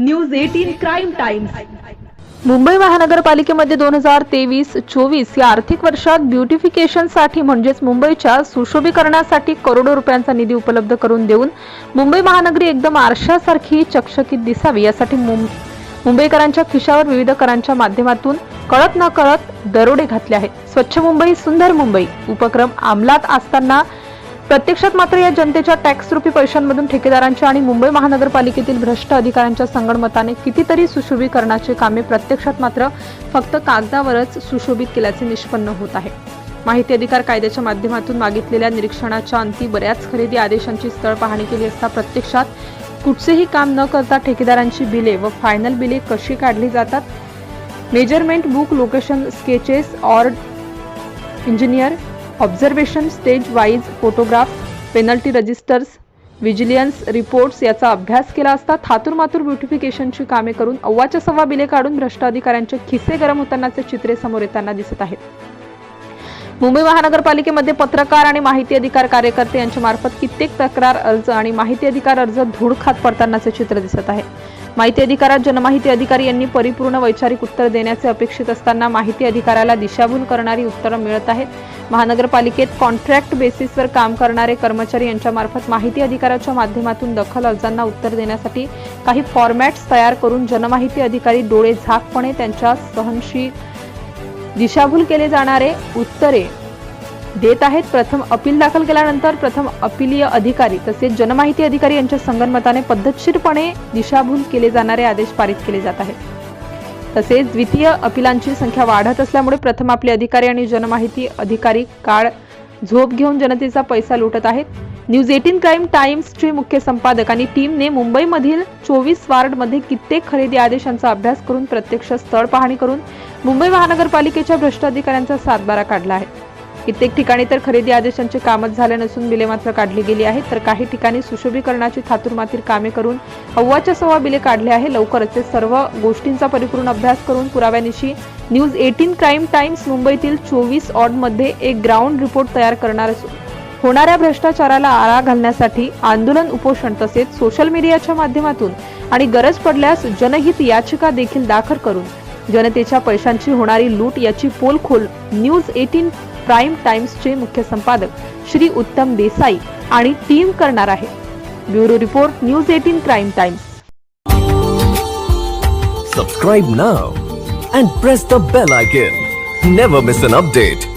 News eighteen Crime Times. Mumbai महानगरपालिकेमध्ये दोन हजार तेवीस चोवीस या आर्थिक वर्षात ब्युटिफिकेशनसाठी म्हणजेच मुंबईच्या सुशोभीकरणासाठी करोडो रुपयांचा निधी उपलब्ध करून देऊन मुंबई महानगरी एकदम आरशासारखी चकचकीत दिसावी यासाठी मुंबईकरांच्या खिशावर विविध करांच्या माध्यमातून कळत न कळत दरोडे घातले आहेत. स्वच्छ मुंबई सुंदर मुंबई उपक्रम अंमलात असताना प्रत्यक्षात मात्र या जनतेच्या टॅक्स रुपी पैशांमधून ठेकेदारांच्या आणि मुंबई महानगरपालिकेतील भ्रष्ट अधिकाऱ्यांच्या संगणमताने कितीतरी सुशोभीकरणाचे कामे प्रत्यक्षात मात्र फक्त कागदावरच सुशोभित केल्याचे निष्पन्न होत आहे. माहिती अधिकार कायद्याच्या माध्यमातून मागितलेल्या निरीक्षणाच्या अंती बऱ्याच खरेदी आदेशांची स्थळ पाहणी केली असता प्रत्यक्षात कुठचेही काम न करता ठेकेदारांची बिले व फायनल बिले कशी काढली जातात? मेजरमेंट बुक लोकेशन स्केचेस ऑर्ड engineer observation stage wise photograph penalty registers vigilance reports याचा अभ्यास केला असता थातुरमातुर ब्युटिफिकेशनची कामे करून अव्वाच्या सव्वा बिले काढून भ्रष्ट अधिकाऱ्यांचे खिसे गरम होतानाचे चित्रे समोर येताना दिसत आहेत. मुंबई महानगरपालिकेमध्ये पत्रकार आणि माहिती अधिकार कार्यकर्ते यांच्यामार्फत कित्येक तक्रार अर्ज आणि माहिती अधिकार अर्ज धूळ खात पडतानाचे चित्र दिसत आहे. माहिती अधिकारात जनमाहिती अधिकारी यांनी परिपूर्ण वैचारिक उत्तर देण्याचे अपेक्षित असताना माहिती अधिकाराला दिशाभूल करणारी उत्तरं मिळत आहेत. महानगरपालिकेत कॉन्ट्रॅक्ट बेसिसवर काम करणारे कर्मचारी यांच्यामार्फत माहिती अधिकाराच्या माध्यमातून दखल अर्जांना उत्तर देण्यासाठी काही फॉर्मॅट्स तयार करून जनमाहिती अधिकारी डोळे झाकपणे त्यांच्या सहनशील दिशाभूल केले जाणारे उत्तरे. देत आहेत प्रथम अपील दाखल केल्यानंतर प्रथम अपीलीय अधिकारी तसेच जनमाहिती अधिकारी यांच्या संगनमताने पद्धतशीरपणे दिशाभूल केले जाणारे आदेश पारित केले जात आहेत. तसेच द्वितीय अपिलांची संख्या वाढत असल्यामुळे प्रथम आपले अधिकारी आणि जनमाहिती अधिकारी काळ झोप घेऊन जनतेचा पैसा लुटत आहेत. न्यूज एटीन क्राईम टाइम्सचे मुख्य संपादक आणि टीमने मुंबईमधील चोवीस वार्डमध्ये कित्येक खरेदी आदेशांचा अभ्यास करून प्रत्यक्ष स्थळ पाहणी करून मुंबई महानगरपालिकेच्या भ्रष्ट अधिकाऱ्यांचा सातबारा काढला आहे. कित्येक ठिकाणी तर खरेदी आदेशांचे कामच झाले नसून बिले मात्र काढली गेली आहेत तर काही ठिकाणी सुशोभीकरणाची थातुरमातीर कामे करून अव्वाच्या सव्वा बिले काढले आहे. लवकरच ते सर्व गोष्टींचा परिपूर्ण अभ्यास करून पुराव्यानिशी न्यूज एटीन क्राईम टाइम्स मुंबईतील चोवीस ऑडमध्ये एक ग्राउंड रिपोर्ट तयार करणार असून होणाऱ्या भ्रष्टाचाराला आळा घालण्यासाठी आंदोलन उपोषण तसेच सोशल मीडियाच्या माध्यमातून आणि गरज पडल्यास जनहित याचिका देखील दाखल करून जनतेच्या पैशांची होणारी लूट याची पोलखोल न्यूज एटीन प्राईम टाइम्सचे मुख्य संपादक श्री उत्तम देसाई आणि टीम करणार आहे. Bureau report News eighteen Crime Times. Subscribe now and press the bell icon never miss an update